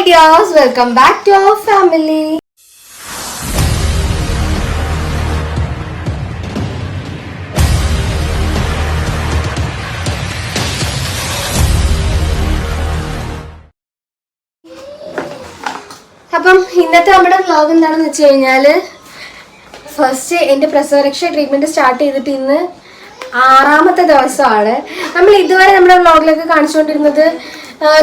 Hi dears welcome back to our family. അപ്പം ഇന്നത്തെ നമ്മുടെ വ്ലോഗ് എന്താണെന്ന് വെച്ച് കഴിഞ്ഞാൽ ഫസ്റ്റ് എന്റെ പ്രസവരക്ഷ ട്രീറ്റ്മെന്റ് സ്റ്റാർട്ട് ചെയ്തിട്ട് ഇന്ന് ആറാമത്തെ ദിവസമാണ്. നമ്മൾ ഇതുവരെ നമ്മുടെ വ്ലോഗിലൊക്കെ കാണിച്ചുകൊണ്ടിരുന്നത്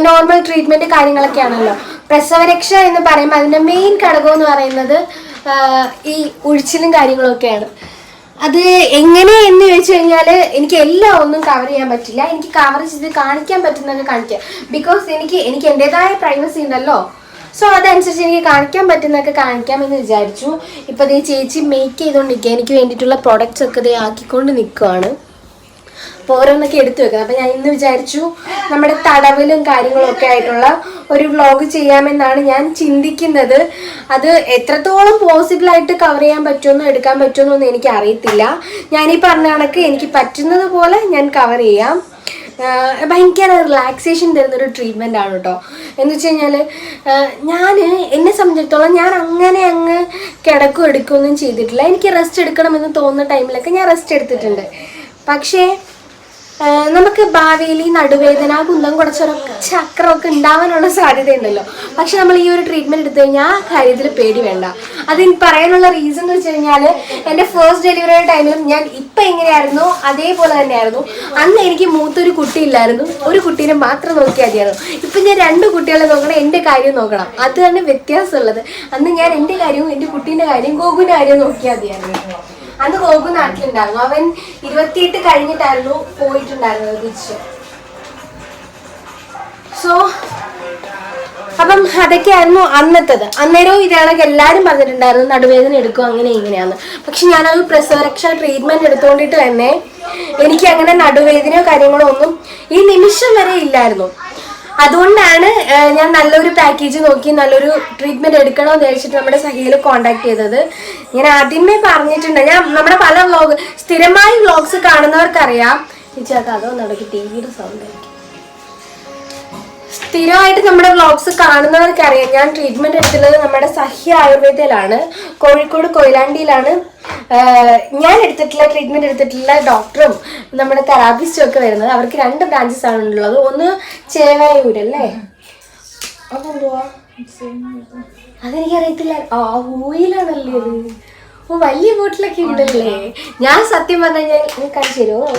നോർമൽ ട്രീറ്റ്മെന്റ് കാര്യങ്ങളൊക്കെയാണല്ലോ. പ്രസവരക്ഷ എന്ന് പറയുമ്പോൾ അതിന്റെ മെയിൻ ഘടകം എന്ന് പറയുന്നത് ഈ ഉഴിച്ചിലും കാര്യങ്ങളൊക്കെയാണ്. അത് എങ്ങനെ എന്ന് ചോദിച്ചു കഴിഞ്ഞാൽ എനിക്ക് എല്ലാം ഒന്നും കവർ ചെയ്യാൻ പറ്റില്ല. എനിക്ക് കവർ ചെയ്ത് കാണിക്കാൻ പറ്റുന്നതൊക്കെ കാണിക്കാം. ബിക്കോസ് എനിക്ക് എനിക്ക് എന്റെതായ പ്രൈവസി ഉണ്ടല്ലോ. സോ അതനുസരിച്ച് എനിക്ക് കാണിക്കാൻ പറ്റുന്നതൊക്കെ കാണിക്കാമെന്ന് വിചാരിച്ചു. ഇപ്പൊ ദേ ചേച്ചി മേക്ക് ചെയ്തുകൊണ്ടിരിക്കുക എനിക്ക് വേണ്ടിയിട്ടുള്ള പ്രൊഡക്റ്റ്സ് ഒക്കെ ദേ ആക്കിക്കൊണ്ട് നിൽക്കുവാണ് അപ്പോൾ ഓരോന്നൊക്കെ എടുത്തു വെക്കുന്നത് അപ്പോൾ ഞാൻ ഇന്ന് വിചാരിച്ചു നമ്മുടെ തടവിലും കാര്യങ്ങളും ഒക്കെ ആയിട്ടുള്ള ഒരു വ്ളോഗ് ചെയ്യാമെന്നാണ് ഞാൻ ചിന്തിക്കുന്നത്. അത് എത്രത്തോളം പോസിബിൾ ആയിട്ട് കവർ ചെയ്യാൻ പറ്റുമെന്നോ എടുക്കാൻ പറ്റുമെന്നോ ഒന്നും എനിക്ക് അറിയത്തില്ല. ഞാൻ ഈ പറഞ്ഞ കണക്ക് എനിക്ക് പറ്റുന്നത് പോലെ ഞാൻ കവർ ചെയ്യാം. ഭയങ്കര റിലാക്സേഷൻ തരുന്നൊരു ട്രീറ്റ്മെന്റ് ആണ് കേട്ടോ എന്ന് വെച്ച് കഴിഞ്ഞാൽ ഞാൻ എന്നെ സംബന്ധിച്ചിടത്തോളം ഞാൻ അങ്ങനെ അങ്ങ് കിടക്കും എടുക്കുകയൊന്നും ചെയ്തിട്ടില്ല. എനിക്ക് റെസ്റ്റ് എടുക്കണമെന്ന് തോന്നുന്ന ടൈമിലൊക്കെ ഞാൻ റെസ്റ്റ് എടുത്തിട്ടുണ്ട്. പക്ഷേ നമുക്ക് ഭാവിയിൽ ഈ നടുവേദന കുന്തം കുടച്ചൊരൊക്കെ ചക്രമൊക്കെ ഉണ്ടാവാനുള്ള സാധ്യത ഉണ്ടല്ലോ പക്ഷെ നമ്മൾ ഈ ഒരു ട്രീറ്റ്മെന്റ് എടുത്തു കഴിഞ്ഞാൽ ആ കാര്യത്തിൽ പേടി വേണ്ട. അത് പറയാനുള്ള റീസൺ എന്ന് വെച്ച് കഴിഞ്ഞാൽ എന്റെ ഫസ്റ്റ് ഡെലിവറി ടൈമിലും ഞാൻ ഇപ്പം എങ്ങനെയായിരുന്നു? അതേപോലെ തന്നെയായിരുന്നു. അന്ന് എനിക്ക് മൂത്തൊരു കുട്ടി ഇല്ലായിരുന്നു. ഒരു കുട്ടീനെ മാത്രം നോക്കിയാൽ മതിയായിരുന്നു. ഇപ്പം ഞാൻ രണ്ട് കുട്ടികളെ നോക്കണം എന്റെ കാര്യം നോക്കണം. അത് തന്നെ വ്യത്യാസമുള്ളത്. അന്ന് ഞാൻ എന്റെ കാര്യവും എന്റെ കുട്ടീന്റെ കാര്യവും ഗോകുവിന്റെ കാര്യവും നോക്കിയാൽ മതിയായിരുന്നു. അന്ന് ഗോകു നാട്ടിലുണ്ടായിരുന്നു. അവൻ ഇരുപത്തിയെട്ട് കഴിഞ്ഞിട്ടായിരുന്നു പോയിട്ടുണ്ടായിരുന്നത് തിരിച്ച്. സോ അപ്പം അതൊക്കെയായിരുന്നു അന്നത്തത്. അന്നേരവും ഇതാണെങ്കിൽ എല്ലാവരും പറഞ്ഞിട്ടുണ്ടായിരുന്നു നടുവേദന എടുക്കും അങ്ങനെ ഇങ്ങനെയാണ് പക്ഷെ ഞാനത് പ്രസവരക്ഷ ട്രീറ്റ്മെന്റ് എടുത്തുകൊണ്ടിട്ട് തന്നെ എനിക്ക് അങ്ങനെ നടുവേദനയോ കാര്യങ്ങളോ ഒന്നും ഈ നിമിഷം വരെ ഇല്ലായിരുന്നു. അതുകൊണ്ടാണ് ഞാൻ നല്ലൊരു പാക്കേജ് നോക്കി നല്ലൊരു ട്രീറ്റ്മെന്റ് എടുക്കണമെന്ന് വിചാരിച്ചിട്ട് നമ്മുടെ സഹയിൽ കോണ്ടാക്ട് ചെയ്തത്. ഞാൻ ആദ്യമേ പറഞ്ഞിട്ടുണ്ട്. ഞാൻ നമ്മുടെ പല വ്ലോഗ് സ്ഥിരമായി വ്ലോഗ്സ് കാണുന്നവർക്കറിയാം. ചേച്ചി അതോ നടക്കി ടി വിയുടെ സൗണ്ട് ആയിരിക്കും. സ്ഥിരമായിട്ട് നമ്മുടെ വ്ളോഗ്സ് കാണുന്നവർക്ക് അറിയാം ഞാൻ ട്രീറ്റ്മെന്റ് എടുത്തുള്ളത് നമ്മുടെ സഹ്യ ആയുർവേദയിലാണ്. കോഴിക്കോട് കൊയിലാണ്ടിയിലാണ്. ഞാൻ എടുത്തിട്ടുള്ള ട്രീറ്റ്മെന്റ് എടുത്തിട്ടുള്ള ഡോക്ടറും നമ്മുടെ തെറാപ്പിസ്റ്റും ഒക്കെ വരുന്നത്. അവർക്ക് രണ്ട് ബ്രാഞ്ചസ് ആണ് ഉള്ളത്. ഒന്ന് ചേവായൂർ അല്ലേ? അതെന്തുവാ? അതെനിക്കറിയത്തില്ല. ആ ഊയിലാണല്ലേ ഓ വലിയ ബോട്ടിലൊക്കെ ഉണ്ടല്ലേ? ഞാൻ സത്യം പറഞ്ഞു കഴിഞ്ഞാൽ കാണിച്ചു തരുമോ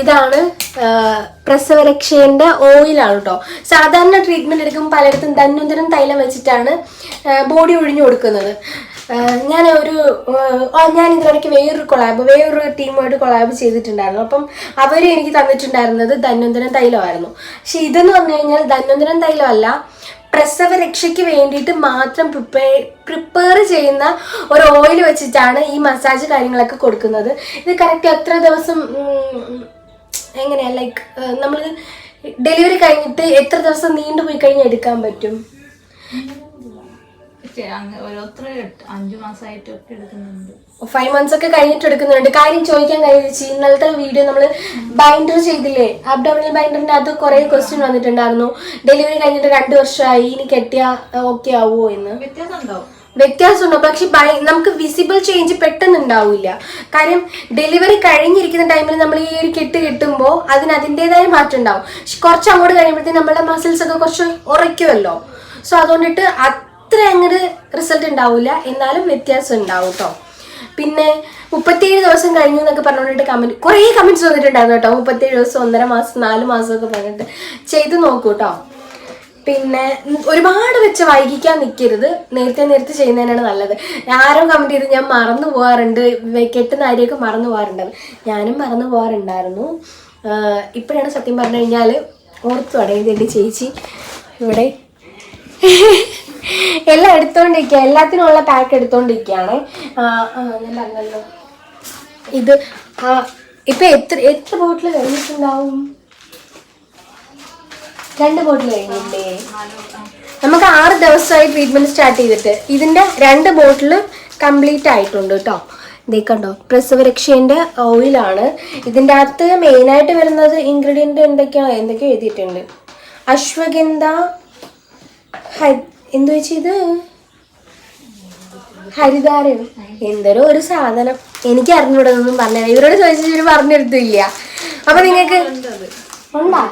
ഇതാണ് പ്രസവരക്ഷേന്റെ ഓയിലാണ് കേട്ടോ സാധാരണ ട്രീറ്റ്മെന്റ് എടുക്കുമ്പോൾ പലയിടത്തും ധന്വന്തരം തൈലം വെച്ചിട്ടാണ് ബോഡി ഒഴിഞ്ഞു കൊടുക്കുന്നത്. ഞാൻ ഒരു ഞാൻ ഇതിനിടയ്ക്ക് വേറൊരു കൊളാബ് വേറൊരു ടീമുമായിട്ട് കൊളാബ് ചെയ്തിട്ടുണ്ടായിരുന്നു. അപ്പം അവർ എനിക്ക് തന്നിട്ടുണ്ടായിരുന്നത് ധന്വന്തരം തൈലമായിരുന്നു. പക്ഷെ ഇതെന്ന് പറഞ്ഞു കഴിഞ്ഞാൽ ധന്വന്തരം തൈലമല്ല പ്രസവ രക്ഷയ്ക്ക് വേണ്ടിയിട്ട് മാത്രം പ്രിപ്പയർ പ്രിപ്പയർ ചെയ്യുന്ന ഒരു ഓയിൽ വെച്ചിട്ടാണ് ഈ മസാജ് കാര്യങ്ങളൊക്കെ കൊടുക്കുന്നത്. ഇത് കറക്റ്റ് എത്ര ദിവസം എങ്ങനെയാ ലൈക്ക് നമ്മൾ ഡെലിവറി കഴിഞ്ഞിട്ട് എത്ര ദിവസം നീണ്ടു പോയി കഴിഞ്ഞാൽ എടുക്കാൻ പറ്റും? ഫൈവ് മന്ത്സ് ഒക്കെ കഴിഞ്ഞിട്ട് എടുക്കുന്നുണ്ട്. കാര്യം ചോദിക്കാൻ കഴിച്ചു ഇന്നലത്തെ വീഡിയോ നമ്മൾ ബൈൻഡർ ചെയ്തില്ലേ? അബ്ഡോമിനൽ ബൈൻഡറിന്റെ അത് കുറെ ക്വസ്റ്റ്യൻ വന്നിട്ടുണ്ടായിരുന്നു. ഡെലിവറി കഴിഞ്ഞിട്ട് രണ്ടു വർഷമായി ഇനി കെട്ടിയാ ഓക്കെ ആവുമോ എന്ന്. വ്യത്യാസം ഉണ്ടാവും വ്യത്യാസമുണ്ടോ. പക്ഷെ നമുക്ക് വിസിബിൾ ചേഞ്ച് പെട്ടെന്ന് ഉണ്ടാവില്ല കാര്യം ഡെലിവറി കഴിഞ്ഞിരിക്കുന്ന ടൈമിൽ നമ്മൾ ഈ ഒരു കെട്ട് കെട്ടുമ്പോൾ അതിന് അതിന്റെതായ മാറ്റം ഉണ്ടാവും പക്ഷെ കുറച്ച് അങ്ങോട്ട് കഴിയുമ്പോഴത്തേക്കും നമ്മുടെ മസിൽസ് ഒക്കെ കുറച്ച് ഉറയ്ക്കുമല്ലോ. സോ അതുകൊണ്ടിട്ട് അത്ര അങ്ങോട്ട് റിസൾട്ട് ഉണ്ടാവില്ല. എന്നാലും വ്യത്യാസം ഉണ്ടാവും കേട്ടോ പിന്നെ മുപ്പത്തിയേഴ് ദിവസം കഴിഞ്ഞു എന്നൊക്കെ പറഞ്ഞുകൊണ്ടിട്ട് കമന്റ് കുറേ കമന്റ്സ് വന്നിട്ടുണ്ടായിരുന്നു കേട്ടോ മുപ്പത്തിയേഴ് ദിവസം ഒന്നര മാസം നാല് മാസം ഒക്കെ പറഞ്ഞിട്ട്. ചെയ്ത് നോക്കൂ കേട്ടോ പിന്നെ ഒരുപാട് വെച്ച് വൈകിക്കാൻ നിൽക്കരുത് നേരത്തെ നേരത്തെ ചെയ്യുന്നതിനാണ് നല്ലത്. ആരോ കമന്റ് ചെയ്ത് ഞാൻ മറന്നു പോകാറുണ്ട് കെട്ടുന്ന ആരെയൊക്കെ മറന്നു പോകാറുണ്ട് ഞാനും മറന്നു പോകാറുണ്ടായിരുന്നു ഇപ്പോഴാണ് സത്യം പറഞ്ഞു കഴിഞ്ഞാൽ ഓർത്തു തുടങ്ങിയത് എന്റെ ചേച്ചി. ഇവിടെ എല്ലാം എടുത്തോണ്ടിരിക്കുക എല്ലാത്തിനുള്ള പാക്ക് എടുത്തോണ്ടിരിക്കുകയാണ് ആഹ് ആഹ് ഞാൻ പറഞ്ഞല്ലോ. ഇത് ഇപ്പൊ എത്ര എത്ര ബോട്ടിൽ കഴിഞ്ഞിട്ടുണ്ടാവും? രണ്ട് ബോട്ടിൽ കഴിഞ്ഞില്ലേ നമുക്ക് ആറ് ദിവസമായി ട്രീറ്റ്മെന്റ് സ്റ്റാർട്ട് ചെയ്തിട്ട് ഇതിന്റെ രണ്ട് ബോട്ടിൽ കംപ്ലീറ്റ് ആയിട്ടുണ്ട് കേട്ടോ ദേ കണ്ടോ പ്രസവരക്ഷേന്റെ ഓയിലാണ് ഇതിന്റെ അകത്ത് മെയിനായിട്ട് വരുന്നത് ഇൻഗ്രീഡിയന്റ് എന്തൊക്കെയാണ് എന്തൊക്കെയോ എഴുതിയിട്ടുണ്ട്. അശ്വഗന്ധ ഹൈ എന്തു വെച്ച് ഇത്? എന്തോ എന്തോരോ ഒരു സാധനം. എനിക്ക് അറിഞ്ഞൂടൊന്നും പറഞ്ഞു ഇവരോട് ചോദിച്ചു ഇവർ പറഞ്ഞെടുത്തില്ല അപ്പൊ നിങ്ങൾക്ക് ഉണ്ടാ?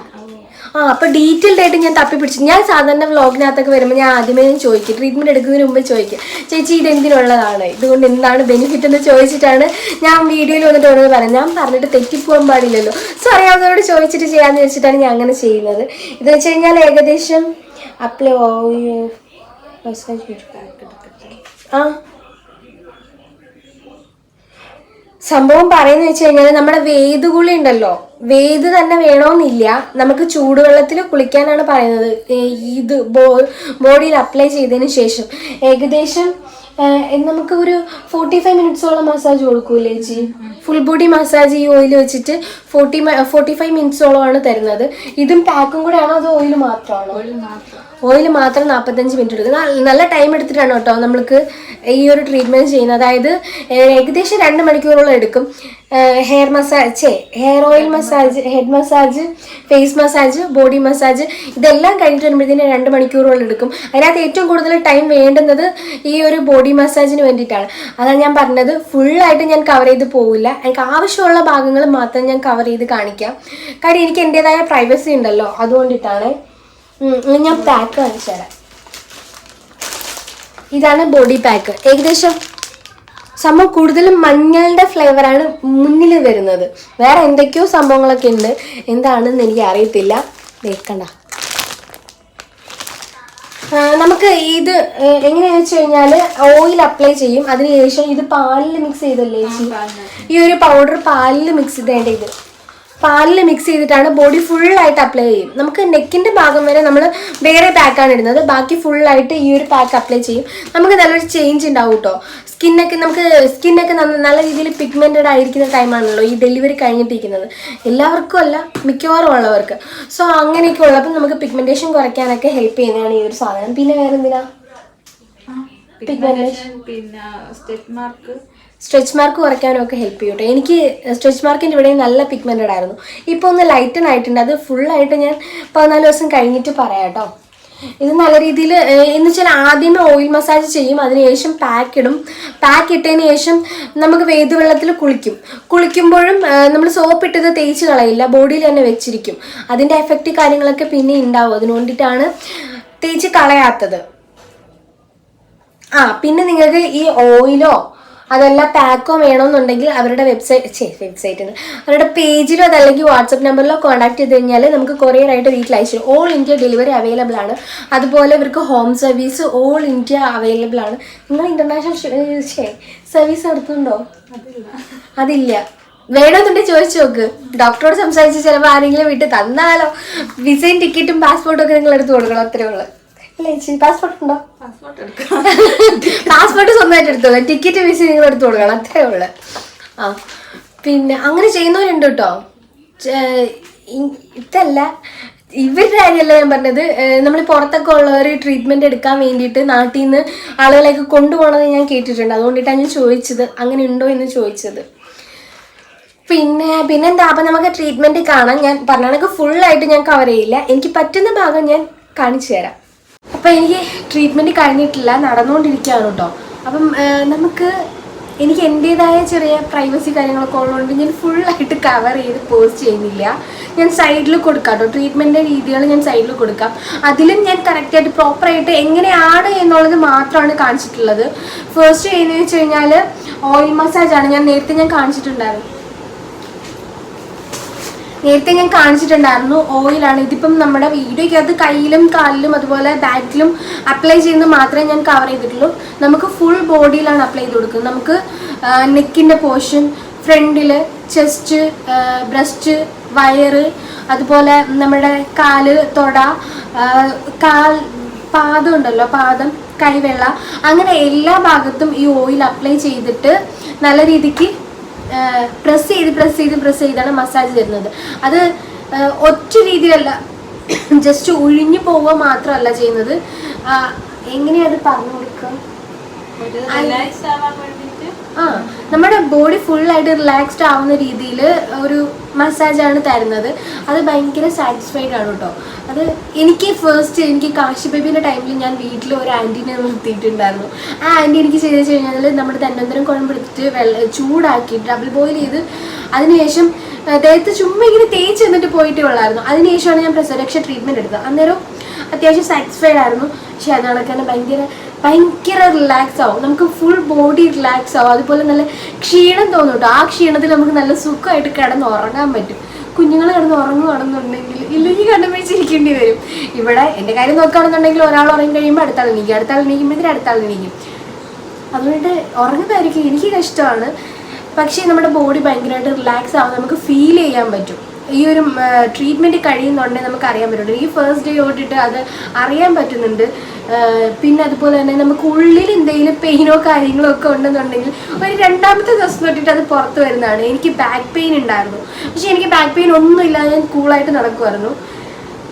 ആ അപ്പൊ ഡീറ്റെയിൽഡ് ആയിട്ട് ഞാൻ തപ്പി പിടിച്ചു ഞാൻ സാധാരണ വ്ലോഗിനകത്തൊക്കെ വരുമ്പോൾ ഞാൻ ആദ്യമേ ചോദിക്കും. ട്രീറ്റ്മെന്റ് എടുക്കുന്നതിന് മുമ്പ് ചോദിക്കും. ചേച്ചി ഇത് എന്തിനുള്ളതാണ് ഇതുകൊണ്ട് എന്താണ് ബെനിഫിറ്റ് എന്ന് ചോദിച്ചിട്ടാണ് ഞാൻ വീഡിയോയിൽ വന്നിട്ട് ഓരോന്ന് പറയാം ഞാൻ പറഞ്ഞിട്ട് തെറ്റിപ്പോകാൻ പാടില്ലല്ലോ. സോ അറിയാവുന്നവരോട് ചോദിച്ചിട്ട് ചെയ്യാന്ന് വെച്ചിട്ടാണ് ഞാൻ അങ്ങനെ ചെയ്യുന്നത്. ഇത് വെച്ച് കഴിഞ്ഞാൽ ഏകദേശം അപ്ലൈ ആ സംഭവം പറയുന്നത് വെച്ച് കഴിഞ്ഞാൽ നമ്മുടെ വേദുകുളി ഉണ്ടല്ലോ. വേദ് തന്നെ വേണമെന്നില്ല നമുക്ക് ചൂടുവെള്ളത്തിൽ കുളിക്കാനാണ് പറയുന്നത്. ഇത് ഇത് ബോഡിയിൽ അപ്ലൈ ചെയ്തതിന് ശേഷം. ഏകദേശം നമുക്ക് ഒരു ഫോർട്ടി ഫൈവ് മിനിറ്റ്സോളം മസാജ് കൊടുക്കൂലേ ചേച്ചി? ഫുൾ ബോഡി മസാജ് ഈ ഓയിൽ വെച്ചിട്ട് ഫോർട്ടി ഫോർട്ടി ഫൈവ് മിനിറ്റ്സോളമാണ് തരുന്നത്. ഇതും പാക്കും കൂടെ ആണോ അതോ ഓയിൽ മാത്രമാണോ? ഓയിൽ മാത്രം നാൽപ്പത്തഞ്ച് മിനിറ്റ് എടുക്കും. നല്ല ടൈം എടുത്തിട്ടാണ് കേട്ടോ നമ്മൾക്ക് ഈ ഒരു ട്രീറ്റ്മെന്റ് ചെയ്യുന്നത്. അതായത് ഏകദേശം രണ്ട് മണിക്കൂറോളം എടുക്കും. ഹെയർ മസാജ് ചേ hair oil massage head massage face massage body massage ഇതെല്ലാം കഴിഞ്ഞിട്ട് വരുമ്പോഴത്തേന് രണ്ട് മണിക്കൂറോളം എടുക്കും. അതിനകത്ത് ഏറ്റവും കൂടുതൽ ടൈം വേണ്ടുന്നത് ഈ ഒരു ബോഡി മസാജിന് വേണ്ടിയിട്ടാണ്. അതാണ് ഞാൻ പറഞ്ഞത് ഫുള്ളായിട്ട് ഞാൻ കവർ ചെയ്ത് പോവില്ല. എനിക്ക് ആവശ്യമുള്ള ഭാഗങ്ങൾ മാത്രം ഞാൻ കവർ ചെയ്ത് കാണിക്കാം. കാര്യം എനിക്ക് എന്റെതായ പ്രൈവസി ഉണ്ടല്ലോ അതുകൊണ്ടിട്ടാണ്. ഞാൻ പാക്ക് കാണിച്ചു തരാം. ഇതാണ് ബോഡി പാക്ക് ഏകദേശം സംഭവം കൂടുതലും മഞ്ഞളുടെ ഫ്ലേവറാണ് മുന്നിൽ വരുന്നത്. വേറെ എന്തൊക്കെയോ സംഭവങ്ങളൊക്കെ ഉണ്ട്. എന്താണെന്ന് എനിക്ക് അറിയത്തില്ല. വേക്കണ്ട. നമുക്ക് ഇത് എങ്ങനെയാണെന്ന് വെച്ച് കഴിഞ്ഞാൽ ഓയിൽ അപ്ലൈ ചെയ്യും. അതിനുശേഷം ഇത് പാലിൽ മിക്സ് ചെയ്തല്ലേ ഈ ഒരു പൗഡർ പാലിൽ മിക്സ് ചെയ്തേണ്ട ഇത്. പാലിൽ മിക്സ് ചെയ്തിട്ടാണ് ബോഡി ഫുള്ളായിട്ട് അപ്ലൈ ചെയ്യും. നമുക്ക് നെക്കിന്റെ ഭാഗം വരെ നമ്മൾ വേറെ പാക്കാണ് ഇടുന്നത്. ബാക്കി ഫുള്ളായിട്ട് ഈ ഒരു പാക്ക് അപ്ലൈ ചെയ്യും. നമുക്ക് നല്ലൊരു ചേഞ്ച് ഉണ്ടാവും കേട്ടോ സ്കിന്നൊക്കെ നമുക്ക് സ്കിന്നൊക്കെ നല്ല രീതിയിൽ പിഗ്മെന്റഡ് ആയിരിക്കുന്ന ടൈമാണല്ലോ ഈ ഡെലിവറി കഴിഞ്ഞിട്ടിരിക്കുന്നത്. എല്ലാവർക്കും അല്ല മിക്കവാറും ഉള്ളവർക്ക്. സോ അങ്ങനെയൊക്കെ ഉള്ളപ്പോൾ നമുക്ക് പിഗ്മെന്റേഷൻ കുറയ്ക്കാനൊക്കെ ഹെൽപ്പ് ചെയ്യുന്നതാണ് ഈ ഒരു സാധനം. പിന്നെ വേറെ എന്തിനാ പിഗ്മെന്റേഷൻ പിന്നെ സ്റ്റെപ്പ് മാർക്ക് സ്ട്രെച്ച് മാർക്ക് കുറയ്ക്കാനും ഒക്കെ ഹെൽപ്പ് ചെയ്യും കേട്ടോ എനിക്ക് സ്ട്രെച്ച് മാർക്കിന്റെ ഇവിടെ നല്ല പിഗ്മെന്റഡ് ആയിരുന്നു. ഇപ്പോൾ ഒന്ന് ലൈറ്റൺ ആയിട്ടുണ്ട്. അത് ഫുള്ളായിട്ട് ഞാൻ പതിനാല് ദിവസം കഴിഞ്ഞിട്ട് പറയാം കേട്ടോ ഇത് നല്ല രീതിയിൽ എന്ന് വെച്ചാൽ ആദ്യമേ ഓയിൽ മസാജ് ചെയ്യും. അതിനുശേഷം പാക്ക് ഇടും. പാക്ക് ഇട്ടതിന് ശേഷം നമുക്ക് വേദുവെള്ളത്തിൽ കുളിക്കും. കുളിക്കുമ്പോഴും നമ്മൾ സോപ്പ് ഇട്ടത് തേച്ച് കളയില്ല. ബോഡിയിൽ തന്നെ വെച്ചിരിക്കും. അതിന്റെ എഫക്റ്റ് കാര്യങ്ങളൊക്കെ പിന്നെ ഉണ്ടാവും. അതിന് വേണ്ടിയിട്ടാണ് തേച്ച് കളയാത്തത്. ആ പിന്നെ നിങ്ങൾക്ക് ഈ ഓയിലോ അതല്ല പാക്കോ വേണമെന്നുണ്ടെങ്കിൽ അവരുടെ വെബ്സൈറ്റ് വെബ്സൈറ്റിൽ അവരുടെ പേജിലോ അതല്ലെങ്കിൽ വാട്സപ്പ് നമ്പറിലോ കോൺടാക്ട് ചെയ്ത് കഴിഞ്ഞാൽ നമുക്ക് കൊറിയർ ആയിട്ട് വീട്ടിൽ അയച്ചു. ഓൾ ഇന്ത്യ ഡെലിവറി അവൈലബിൾ ആണ്. അതുപോലെ ഇവർക്ക് home service all India available ആണ്. നിങ്ങൾ ഇന്റർനാഷണൽ സർവീസ് നടത്തുന്നുണ്ടോ? അതില്ല. വേണമെന്നുണ്ടെങ്കിൽ ചോദിച്ചു നോക്ക്. ഡോക്ടറോട് സംസാരിച്ച് ചിലപ്പോൾ ആരെങ്കിലും വീട്ടിൽ തന്നാലോ? വിസയും ടിക്കറ്റും പാസ്പോർട്ടും ഒക്കെ നിങ്ങൾ എടുത്തു കൊടുക്കണം. അത്രേ ഉള്ളു. പാസ്പോർട്ട് സ്വന്തമായിട്ട് എടുത്തോളാം. ടിക്കറ്റ് വിസ നിങ്ങൾ എടുത്തു കൊടുക്കണം. അത്രേ ഉള്ളു. ആ പിന്നെ അങ്ങനെ ചെയ്യുന്നവരുണ്ട് കേട്ടോ. ഇതല്ല. ഇവരുടെ കാര്യമല്ല ഞാൻ പറഞ്ഞത്. നമ്മൾ പുറത്തൊക്കെ ഉള്ളവർ ട്രീറ്റ്മെന്റ് എടുക്കാൻ വേണ്ടിയിട്ട് നാട്ടിൽ നിന്ന് ആളുകളെയൊക്കെ കൊണ്ടുപോകണത് ഞാൻ കേട്ടിട്ടുണ്ട്. അതുകൊണ്ടിട്ടാണ് ഞാൻ ചോദിച്ചത്. അങ്ങനെ ഉണ്ടോ എന്ന് ചോദിച്ചത്. പിന്നെ പിന്നെന്താ? അപ്പം നമുക്ക് ട്രീറ്റ്മെന്റ് കാണാം. ഞാൻ പറഞ്ഞ കണക്ക് ഫുള്ളായിട്ട് ഞാൻ കവർ ചെയ്യില്ല. എനിക്ക് പറ്റുന്ന ഭാഗം ഞാൻ കാണിച്ചു തരാം. അപ്പം എനിക്ക് ട്രീറ്റ്മെന്റ് കഴിഞ്ഞിട്ടില്ല നടന്നുകൊണ്ടിരിക്കുകയാണ് കേട്ടോ. അപ്പം നമുക്ക് എനിക്ക് എന്റെതായ ചെറിയ പ്രൈവസി കാര്യങ്ങളൊക്കെ ഉള്ളതുകൊണ്ട് ഞാൻ ഫുള്ളായിട്ട് കവർ ചെയ്ത് പോസ്റ്റ് ചെയ്യുന്നില്ല. ഞാൻ സൈഡിൽ കൊടുക്കാം കേട്ടോ. ട്രീറ്റ്മെന്റിന്റെ രീതികൾ ഞാൻ സൈഡിൽ കൊടുക്കാം. അതിലും ഞാൻ കറക്റ്റായിട്ട് പ്രോപ്പറായിട്ട് എങ്ങനെയാണ് എന്നുള്ളത് മാത്രമാണ് കാണിച്ചിട്ടുള്ളത്. ഫസ്റ്റ് ചെയ്യുന്നത് വെച്ച് കഴിഞ്ഞാൽ ഓയിൽ മസാജാണ് ഞാൻ നേരത്തെ ഞാൻ കാണിച്ചിട്ടുണ്ടായിരുന്നു. നേരത്തെ ഞാൻ കാണിച്ചിട്ടുണ്ടായിരുന്നു ഓയിലാണ്. ഇതിപ്പം നമ്മുടെ വീഡിയോയ്ക്ക് അത് കയ്യിലും കാലിലും അതുപോലെ ബാക്കിലും അപ്ലൈ ചെയ്യുന്നത് മാത്രമേ ഞാൻ കവർ ചെയ്തിട്ടുള്ളൂ. നമുക്ക് ഫുൾ ബോഡിയിലാണ് അപ്ലൈ ചെയ്ത് കൊടുക്കുന്നത്. നമുക്ക് നെക്കിന്റെ പോർഷൻ ഫ്രണ്ടിൽ ചെസ്റ്റ് ബ്രസ്റ്റ് വയറ് അതുപോലെ നമ്മുടെ കാൽ തൊട കാൽ പാദം ഉണ്ടല്ലോ പാദം കൈവെള്ള അങ്ങനെ എല്ലാ ഭാഗത്തും ഈ ഓയിൽ അപ്ലൈ ചെയ്തിട്ട് നല്ല രീതിക്ക് പ്രസ് ചെയ്ത് പ്രസ് ചെയ്ത് പ്രസ് ചെയ്താണ് മസാജ് തരുന്നത്. അത് ഒറ്റ രീതിയിലല്ല. ജസ്റ്റ് ഒഴിഞ്ഞു പോവുക മാത്രമല്ല ചെയ്യുന്നത്. എങ്ങനെയത് പറഞ്ഞു കൊടുക്കുക ഒരു റിലാക്സ് ആവാൻ വേണ്ടിയിട്ട് ആ നമ്മുടെ ബോഡി ഫുള്ളായിട്ട് റിലാക്സ്ഡ് ആവുന്ന രീതിയിൽ ഒരു മസാജാണ് തരുന്നത്. അത് ഭയങ്കര സാറ്റിസ്ഫൈഡ് ആണ് കേട്ടോ അത് എനിക്ക് ഫസ്റ്റ് എനിക്ക് കാശി ബേബിന്റെ ടൈമിൽ ഞാൻ വീട്ടിൽ ഒരു ആന്റീനെ നിർത്തിയിട്ടുണ്ടായിരുന്നു. ആ ആന്റി എനിക്ക് ചെയ്ത് വെച്ച് കഴിഞ്ഞാൽ നമ്മുടെ തന്നന്തരം കുഴമ്പെടുത്തിട്ട് വെള്ള ചൂടാക്കി ഡബിൾ ബോയിൽ ചെയ്ത് അതിനുശേഷം ദേഹത്ത് ചുമ്മാ ഇങ്ങനെ തേച്ച് എന്നിട്ട് പോയിട്ടേ ഉള്ളായിരുന്നു. അതിനുശേഷമാണ് ഞാൻ പ്രസവരക്ഷ ട്രീറ്റ്മെന്റ് എടുത്തത്. അന്നേരം അത്യാവശ്യം സാറ്റിസ്ഫൈഡ് ആയിരുന്നു. പക്ഷേ അത് തന്നെ ഭയങ്കര ഭയങ്കര റിലാക്സ് ആവും. നമുക്ക് ഫുൾ ബോഡി റിലാക്സ് ആവും. അതുപോലെ നല്ല ക്ഷീണം തോന്നും ആ ക്ഷീണത്തിൽ നമുക്ക് നല്ല സുഖമായിട്ട് കിടന്ന് ഉറങ്ങാൻ പറ്റും. കുഞ്ഞുങ്ങൾ കിടന്ന് ഉറങ്ങുകയാണെന്നുണ്ടെങ്കിൽ ഇല്ലെങ്കിൽ കണ്ടുപിടിച്ചിരിക്കേണ്ടി വരും. ഇവിടെ എന്റെ കാര്യം നോക്കുകയാണെന്നുണ്ടെങ്കിൽ ഒരാൾ ഉറങ്ങി കഴിയുമ്പോൾ അടുത്താൾ എണീക്കും. അടുത്താൾ എണീക്കുമ്പോഴത്തേന് അടുത്താൾ എണീക്കും. അതുകൊണ്ട് ഉറങ്ങുന്നതായിരിക്കും എനിക്ക് കഷ്ടമാണ്. പക്ഷേ നമ്മുടെ ബോഡി ഭയങ്കരമായിട്ട് റിലാക്സ് ആവും. നമുക്ക് ഫീൽ ചെയ്യാൻ പറ്റും. ഈ ഒരു ട്രീറ്റ്മെന്റ് കഴിയുന്നുണ്ടെങ്കിൽ നമുക്ക് അറിയാൻ പറ്റുന്നുണ്ട് ഈ ഫസ്റ്റ് ഡേ തൊട്ടിട്ട് അത് അറിയാൻ പറ്റുന്നുണ്ട്. പിന്നെ അതുപോലെ തന്നെ നമുക്ക് ഉള്ളിൽ എന്തെങ്കിലും പെയിനോ കാര്യങ്ങളോ ഒക്കെ ഉണ്ടെന്നുണ്ടെങ്കിൽ ഒരു രണ്ടാമത്തെ ദിവസം തൊട്ടിട്ട് അത് പുറത്ത് വരുന്നതാണ്. എനിക്ക് ബാക്ക് പെയിൻ ഉണ്ടായിരുന്നു. പക്ഷെ എനിക്ക് ബാക്ക് പെയിൻ ഒന്നും ഇല്ലാതെ ഞാൻ കൂളായിട്ട് നടക്കുമായിരുന്നു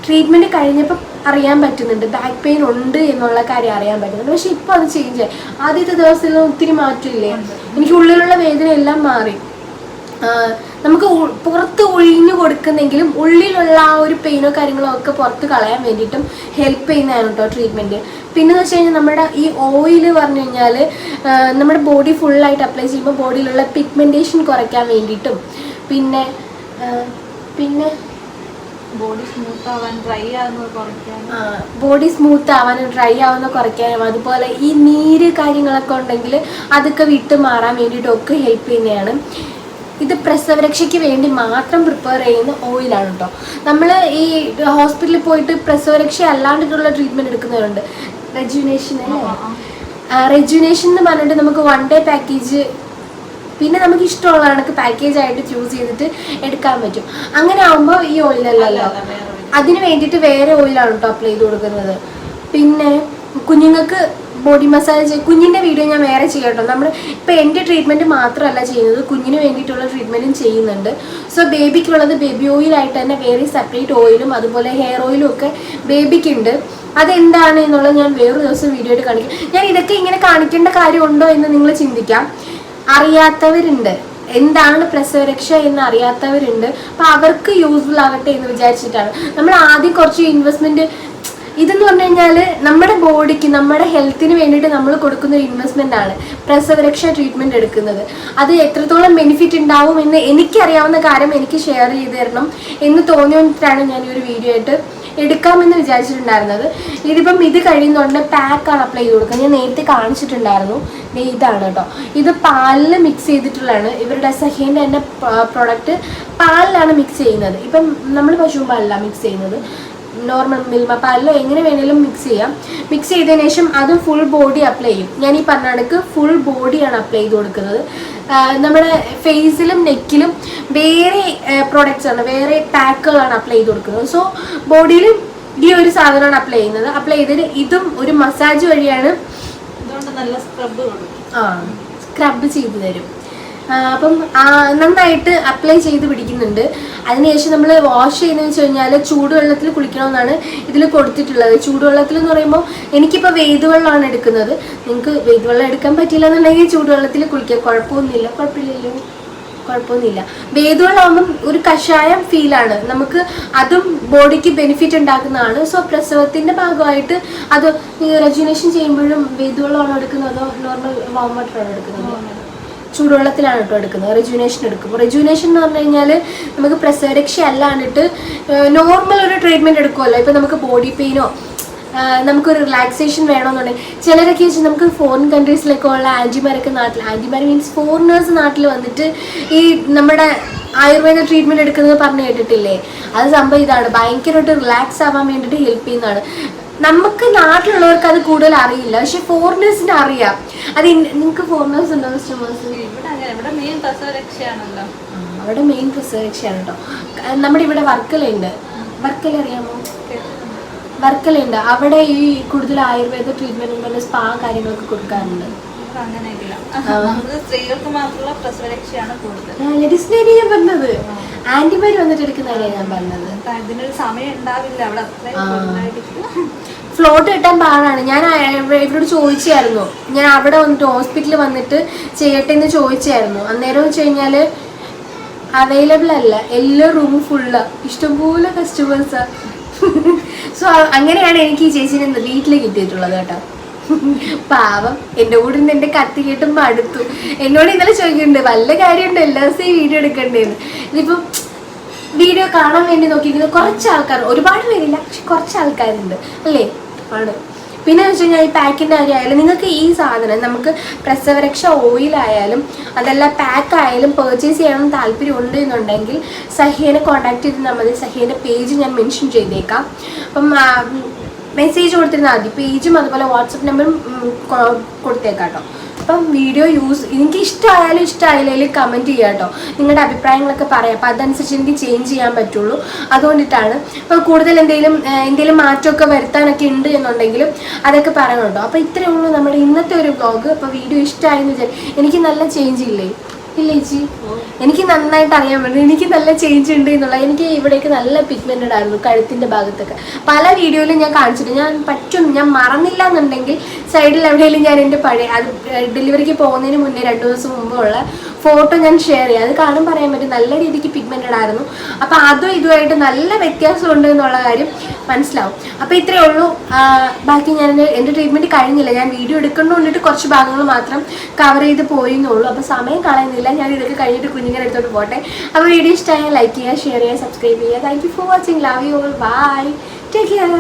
ട്രീറ്റ്മെന്റ് കഴിഞ്ഞപ്പോൾ അറിയാൻ പറ്റുന്നുണ്ട്. ബാക്ക് പെയിൻ ഉണ്ട് എന്നുള്ള കാര്യം അറിയാൻ പറ്റുന്നുണ്ട്. പക്ഷെ ഇപ്പോൾ അത് ചേഞ്ച് ആയി. ആദ്യത്തെ ദിവസത്തിൽ ഒത്തിരി മാറ്റമില്ലേ? എനിക്ക് ഉള്ളിലുള്ള വേദന എല്ലാം മാറി. നമുക്ക് പുറത്ത് ഒഴിഞ്ഞു കൊടുക്കുന്നെങ്കിലും ഉള്ളിലുള്ള ആ ഒരു പെയിനോ കാര്യങ്ങളോ ഒക്കെ പുറത്ത് കളയാൻ വേണ്ടിയിട്ടും ഹെൽപ്പ് ചെയ്യുന്നതാണ് കേട്ടോ ട്രീറ്റ്മെന്റ് പിന്നെ എന്ന് വെച്ച് കഴിഞ്ഞാൽ നമ്മുടെ ഈ ഓയിൽ പറഞ്ഞു കഴിഞ്ഞാൽ നമ്മുടെ ബോഡി ഫുള്ളായിട്ട് അപ്ലൈ ചെയ്യുമ്പോൾ ബോഡിയിലുള്ള പിഗ്മെന്റേഷൻ കുറയ്ക്കാൻ വേണ്ടിയിട്ടും. പിന്നെ പിന്നെ ബോഡി സ്മൂത്ത് ആവാൻ ഡ്രൈ ആവുന്നത് കുറയ്ക്കാൻ. ബോഡി സ്മൂത്ത് ആവാനും ഡ്രൈ ആവുന്ന കുറയ്ക്കാനും അതുപോലെ ഈ നീര് കാര്യങ്ങളൊക്കെ ഉണ്ടെങ്കിൽ അതൊക്കെ വിട്ട് മാറാൻ വേണ്ടിയിട്ടൊക്കെ ഹെൽപ്പ് ചെയ്യുന്നതാണ്. ഇത് പ്രസവരക്ഷയ്ക്ക് വേണ്ടി മാത്രം പ്രിപ്പയർ ചെയ്യുന്ന ഓയിലാണ് കേട്ടോ നമ്മൾ ഈ ഹോസ്പിറ്റലിൽ പോയിട്ട് പ്രസവരക്ഷ അല്ലാണ്ടിട്ടുള്ള ട്രീറ്റ്മെന്റ് എടുക്കുന്നവരുണ്ട്. റെജുനേഷൻ അല്ലേ? റെജുനേഷൻ എന്ന് പറഞ്ഞിട്ട് നമുക്ക് വൺ ഡേ പാക്കേജ് പിന്നെ നമുക്ക് ഇഷ്ടമുള്ള കണക്ക് പാക്കേജ് ആയിട്ട് ചൂസ് ചെയ്തിട്ട് എടുക്കാൻ പറ്റും. അങ്ങനെ ആവുമ്പോൾ ഈ ഓയിലല്ലല്ലോ അതിന് വേണ്ടിയിട്ട് വേറെ ഓയിലാണ് കേട്ടോ അപ്ലൈ ചെയ്ത് കൊടുക്കുന്നത്. പിന്നെ കുഞ്ഞുങ്ങൾക്ക് ബോഡി മസാജ് കുഞ്ഞിന്റെ വീഡിയോ ഞാൻ വേറെ ചെയ്യട്ടോ നമ്മൾ ഇപ്പോൾ എന്റെ ട്രീറ്റ്മെന്റ് മാത്രമല്ല ചെയ്യുന്നത്. കുഞ്ഞിന് വേണ്ടിയിട്ടുള്ള ട്രീറ്റ്മെന്റും ചെയ്യുന്നുണ്ട്. സോ ബേബിക്കുള്ളത് ബേബി ഓയിലായിട്ട് തന്നെ വേറെ സെപ്പറേറ്റ് ഓയിലും അതുപോലെ ഹെയർ ഓയിലും ഒക്കെ ബേബിക്കുണ്ട് അതെന്താണ് എന്നുള്ളത് ഞാൻ വേറൊരു ദിവസം വീഡിയോ ആയിട്ട് കാണിക്കാം. ഞാൻ ഇതൊക്കെ ഇങ്ങനെ കാണിക്കേണ്ട കാര്യമുണ്ടോ എന്ന് നിങ്ങൾ ചിന്തിക്കാം. അറിയാത്തവരുണ്ട്. എന്താണ് പ്രസവരക്ഷ എന്ന് അറിയാത്തവരുണ്ട്. അപ്പം അവർക്ക് യൂസ്ഫുൾ ആവട്ടെ എന്ന് വിചാരിച്ചിട്ടാണ്. നമ്മൾ ആദ്യം കുറച്ച് ഇൻവെസ്റ്റ്മെന്റ് ഇതെന്ന് പറഞ്ഞു കഴിഞ്ഞാൽ നമ്മുടെ ബോഡിക്ക് നമ്മുടെ ഹെൽത്തിന് വേണ്ടിയിട്ട് നമ്മൾ കൊടുക്കുന്ന ഒരു ഇൻവെസ്റ്റ്മെന്റ് ആണ് പ്രസവരക്ഷ ട്രീറ്റ്മെന്റ് എടുക്കുന്നത്. അത് എത്രത്തോളം ബെനിഫിറ്റ് ഉണ്ടാവും എന്ന് എനിക്കറിയാവുന്ന കാര്യം എനിക്ക് ഷെയർ ചെയ്ത് തരണം എന്ന് തോന്നിയിട്ടാണ് ഞാൻ ഈ ഒരു വീഡിയോ ആയിട്ട് എടുക്കാമെന്ന് വിചാരിച്ചിട്ടുണ്ടായിരുന്നത്. ഇതിപ്പം ഇത് കഴിയുന്നുണ്ട് പാക്കാണ് അപ്ലൈ ചെയ്ത് കൊടുക്കുന്നത്. ഞാൻ നേരത്തെ കാണിച്ചിട്ടുണ്ടായിരുന്നു. ഇതാണ് കേട്ടോ. ഇത് പാലിൽ മിക്സ് ചെയ്തിട്ടുള്ളതാണ്. ഇവരുടെ സഹേന്റെ തന്നെ പ്രൊഡക്റ്റ് പാലിലാണ് മിക്സ് ചെയ്യുന്നത്. ഇപ്പം നമ്മൾ പശു പാലിലാണ് മിക്സ് ചെയ്യുന്നത്. നോർമൽ മിൽമ പാലിലോ എങ്ങനെ വേണേലും മിക്സ് ചെയ്യാം. മിക്സ് ചെയ്തതിന് ശേഷം അത് ഫുൾ ബോഡി അപ്ലൈ ചെയ്യും. ഞാൻ ഈ പറഞ്ഞ കണക്ക് ഫുൾ ബോഡിയാണ് അപ്ലൈ ചെയ്ത് കൊടുക്കുന്നത്. നമ്മുടെ ഫേസിലും നെക്കിലും വേറെ പ്രോഡക്റ്റ്സ് ആണ് വേറെ പാക്കുകളാണ് അപ്ലൈ ചെയ്ത് കൊടുക്കുന്നത്. സോ ബോഡിയിൽ ഈ ഒരു സാധനമാണ് അപ്ലൈ ചെയ്യുന്നത്. അപ്ലൈ ചെയ്തിട്ട് ഇതും ഒരു മസാജ് വഴിയാണ് ആ സ്ക്രബ് ചെയ്ത് തരും. അപ്പം നന്നായിട്ട് അപ്ലൈ ചെയ്ത് പിടിക്കുന്നുണ്ട്. അതിനുശേഷം നമ്മൾ വാഷ് ചെയ്യുന്നതെന്ന് വെച്ച് കഴിഞ്ഞാൽ ചൂടുവെള്ളത്തിൽ കുളിക്കണമെന്നാണ് ഇതിൽ കൊടുത്തിട്ടുള്ളത്. ചൂടുവെള്ളത്തിൽ എന്ന് പറയുമ്പോൾ എനിക്കിപ്പോൾ വെയ്തുവെള്ളമാണ് എടുക്കുന്നത്. നിങ്ങൾക്ക് വെയ്തുവെള്ളം എടുക്കാൻ പറ്റില്ല എന്നുണ്ടെങ്കിൽ ചൂടുവെള്ളത്തിൽ കുളിക്കാം. കുഴപ്പമൊന്നുമില്ല. കുഴപ്പമില്ലല്ലോ. കുഴപ്പമൊന്നുമില്ല. വേദുവെള്ളമാകുമ്പം ഒരു കഷായം ഫീലാണ് നമുക്ക് അതും ബോഡിക്ക് ബെനിഫിറ്റ് ഉണ്ടാക്കുന്നതാണ്. സോ പ്രസവത്തിന്റെ ഭാഗമായിട്ട് അത് റെജുനേഷൻ ചെയ്യുമ്പോഴും വേദുവെള്ളമാണോ എടുക്കുന്നത്? അതോ നോർമൽ വാം വാട്ടറാണോ എടുക്കുന്നത്? ചൂടുവെള്ളത്തിലാണ് കേട്ടോ എടുക്കുന്നത് റെജുനേഷൻ എടുക്കും റെജുനേഷൻ എന്ന് പറഞ്ഞു കഴിഞ്ഞാൽ നമുക്ക് പ്രസവരക്ഷ അല്ലാണ്ടിട്ട് നോർമൽ ഒരു ട്രീറ്റ്മെന്റ് എടുക്കുമല്ലോ ഇപ്പം നമുക്ക് ബോഡി പെയിനോ നമുക്കൊരു റിലാക്സേഷൻ വേണമെന്നുണ്ടെങ്കിൽ ചിലരൊക്കെ വെച്ചാൽ നമുക്ക് ഫോറിൻ കൺട്രീസിലൊക്കെ ഉള്ള ആന്റിമാരൊക്കെ നാട്ടിൽ ആന്റിമാർ മീൻസ് ഫോറിനേഴ്സ് നാട്ടിൽ വന്നിട്ട് ഈ നമ്മുടെ ആയുർവേദ ട്രീറ്റ്മെന്റ് എടുക്കുന്നത് പറഞ്ഞു കേട്ടിട്ടില്ലേ? അത് സംഭവം ഇതാണ്. ഭയങ്കരമായിട്ട് റിലാക്സ് ആവാൻ വേണ്ടിയിട്ട് ഹെൽപ്പ് ചെയ്യുന്നതാണ്. നമുക്ക് നാട്ടിലുള്ളവർക്ക് അത് കൂടുതൽ അറിയില്ല. പക്ഷെ ഫോറിനേഴ്സിന് അറിയാം. അത് നിങ്ങൾക്ക് ഫോറിനേഴ്സ് ഉണ്ടോ കസ്റ്റമേഴ്സ് ഇവിടെ മെയിൻ പ്രസവരക്ഷയാണല്ലോ അവിടെ മെയിൻ പ്രസവരക്ഷയാണ് കേട്ടോ നമ്മുടെ ഇവിടെ വർക്കലുണ്ട് വർക്കല അറിയാമോ വർക്കലുണ്ട് അവിടെ ഈ കൂടുതൽ ആയുർവേദ ട്രീറ്റ്മെന്റും സ്പാ കാര്യങ്ങളൊക്കെ കൊടുക്കാറുണ്ട്. സ്ത്രീകൾക്ക് മാത്രമുള്ള പ്രസവരക്ഷയാണ് കൂടുതൽ. ലേഡീസിനെ ഞാൻ പറഞ്ഞത് ആന്റിമാര് വന്നിട്ട് എടുക്കുന്ന ഞാൻ പറഞ്ഞത്. അതിനൊരു സമയം ഉണ്ടാവില്ല. അവിടെ അത്രയും. ഫ്ലോട്ട് കിട്ടാൻ പാടാണ്. ഞാൻ ഇവരോട് ചോദിച്ചായിരുന്നു. ഞാൻ അവിടെ വന്നിട്ട് ഹോസ്പിറ്റലിൽ വന്നിട്ട് ചെയ്യട്ടെ എന്ന് ചോദിച്ചായിരുന്നു. അന്നേരം വെച്ച് കഴിഞ്ഞാൽ അവൈലബിൾ അല്ല. എല്ലാ റൂമും ഫുള്ള് ഇഷ്ടംപോലെ കസ്റ്റമേഴ്സാ സോ അങ്ങനെയാണ് എനിക്ക് ഈ ചേച്ചിനെ വീട്ടിൽ കിട്ടിയിട്ടുള്ളത് കേട്ടോ. പാവം. എന്റെ കൂടെ നിന്ന് എന്റെ കത്തി കേട്ടും മടുത്തു. എന്നോട് ഇന്നലെ ചോദിക്കുന്നുണ്ട് വല്ല കാര്യമുണ്ട്? എല്ലാ ദിവസവും വീഡിയോ എടുക്കണ്ടേന്ന്. ഇതിപ്പം വീഡിയോ കാണാൻ വേണ്ടി നോക്കിയിരിക്കുന്ന കുറച്ച് ആൾക്കാർ ഒരുപാട് പേരില്ല പക്ഷെ കുറച്ച് ആൾക്കാരുണ്ട്. അല്ലേ? ആണ്. പിന്നെ വെച്ച് കഴിഞ്ഞാൽ ഈ പാക്കിന്റെ കാര്യമായാലും നിങ്ങൾക്ക് ഈ സാധനം നമുക്ക് പ്രസവരക്ഷ ഓയിലായാലും അതല്ല പാക്ക് ആയാലും പർച്ചേസ് താല്പര്യം ഉണ്ട് എന്നുണ്ടെങ്കിൽ സഹീനെ കോൺടാക്ട് ചെയ്തിരുന്നാൽ മതി. സഹീന്റെ പേജ് ഞാൻ മെൻഷൻ ചെയ്തേക്കാം. അപ്പം മെസ്സേജ് കൊടുത്തിരുന്നാൽ മതി. പേജും അതുപോലെ വാട്സപ്പ് നമ്പറും കൊടുത്തേക്കാം കേട്ടോ. അപ്പം വീഡിയോ യൂസ് എനിക്ക് ഇഷ്ടമായാലും ഇഷ്ടമായില്ലെങ്കിലും കമന്റ് ചെയ്യാം കേട്ടോ. നിങ്ങളുടെ അഭിപ്രായങ്ങളൊക്കെ പറയാം. അപ്പം അതനുസരിച്ച് എനിക്ക് ചേഞ്ച് ചെയ്യാൻ പറ്റുള്ളൂ. അതുകൊണ്ടിട്ടാണ്. അപ്പോൾ കൂടുതൽ എന്തെങ്കിലും എന്തെങ്കിലും മാറ്റമൊക്കെ വരുത്താനൊക്കെ ഉണ്ട് എന്നുണ്ടെങ്കിലും അതൊക്കെ പറയണം കേട്ടോ അപ്പോൾ ഇത്രയേ ഉള്ളൂ നമ്മുടെ ഇന്നത്തെ ഒരു വ്ളോഗ് അപ്പോൾ വീഡിയോ ഇഷ്ടമായെന്ന് വിചാരിച്ചു എനിക്ക് നല്ല ചേഞ്ച് ഇല്ലേ? ഇല്ല ചേച്ചി? എനിക്ക് നന്നായിട്ട് അറിയാൻ പറ്റും എനിക്ക് നല്ല ചേഞ്ച് ഉണ്ട് എന്നുള്ള എനിക്ക് ഇവിടേക്ക് നല്ല പിഗ്മെന്റഡ് ആയിരുന്നു കഴുത്തിന്റെ ഭാഗത്തൊക്കെ. പല വീഡിയോയിലും ഞാൻ കാണിച്ചിട്ടുണ്ട്. ഞാൻ പറ്റും ഞാൻ മറന്നില്ല എന്നുണ്ടെങ്കിൽ സൈഡിൽ എവിടെയെങ്കിലും ഞാൻ എന്റെ പഴയ ഡെലിവറിക്ക് പോകുന്നതിന് മുന്നേ രണ്ട് ദിവസം മുമ്പുള്ള ഫോട്ടോ ഞാൻ ഷെയർ ചെയ്യാം. അത് കാണും പറയാൻ പറ്റും. നല്ല രീതിക്ക് പിഗ്മെന്റഡ് ആയിരുന്നു. അപ്പോൾ അതും ഇതുമായിട്ട് നല്ല വ്യത്യാസമുണ്ട് എന്നുള്ള കാര്യം മനസ്സിലാവും. അപ്പോൾ ഇത്രയേ ഉള്ളൂ. ബാക്കി ഞാൻ എന്റെ ട്രീറ്റ്മെന്റ് കഴിഞ്ഞില്ല. ഞാൻ വീഡിയോ എടുക്കുന്നതുകൊണ്ടിട്ട് കുറച്ച് ഭാഗങ്ങൾ മാത്രം കവർ ചെയ്ത് പോയിന്നുള്ളൂ അപ്പോൾ സമയം കളയുന്നില്ല. ഞാൻ ഇതൊക്കെ കഴിഞ്ഞിട്ട് കുഞ്ഞിങ്ങനെ എടുത്തോട്ട് പോട്ടെ. അപ്പോൾ വീഡിയോ ഇഷ്ടമായാൽ ലൈക്ക് ചെയ്യുക ഷെയർ ചെയ്യുക സബ്സ്ക്രൈബ് ചെയ്യുക. Thank you for watching love you all bye take care